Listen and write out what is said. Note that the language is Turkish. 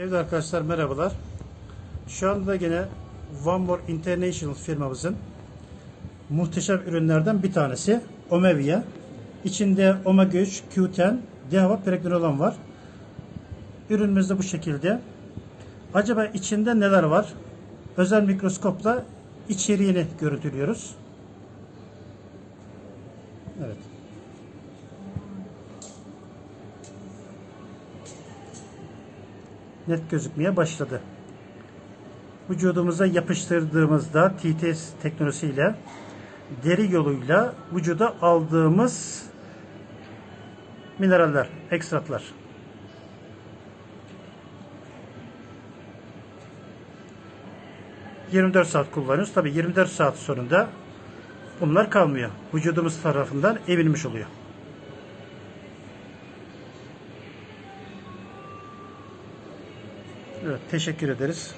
Evet arkadaşlar merhabalar. Şu anda yine One More International firmamızın muhteşem ürünlerden bir tanesi Omevia. İçinde Omega 3, Q10, DHA pregnenolon var. Ürünümüz de bu şekilde. Acaba içinde neler var? Özel mikroskopla içeriğini görüntülüyoruz. Evet. Net gözükmeye başladı. Vücudumuza yapıştırdığımızda TTS teknolojisiyle deri yoluyla vücuda aldığımız mineraller, ekstratlar. ...24 saat kullanıyoruz. Tabi 24 saat sonunda... ...bunlar kalmıyor. Vücudumuz tarafından emilmiş oluyor. Evet, teşekkür ederiz.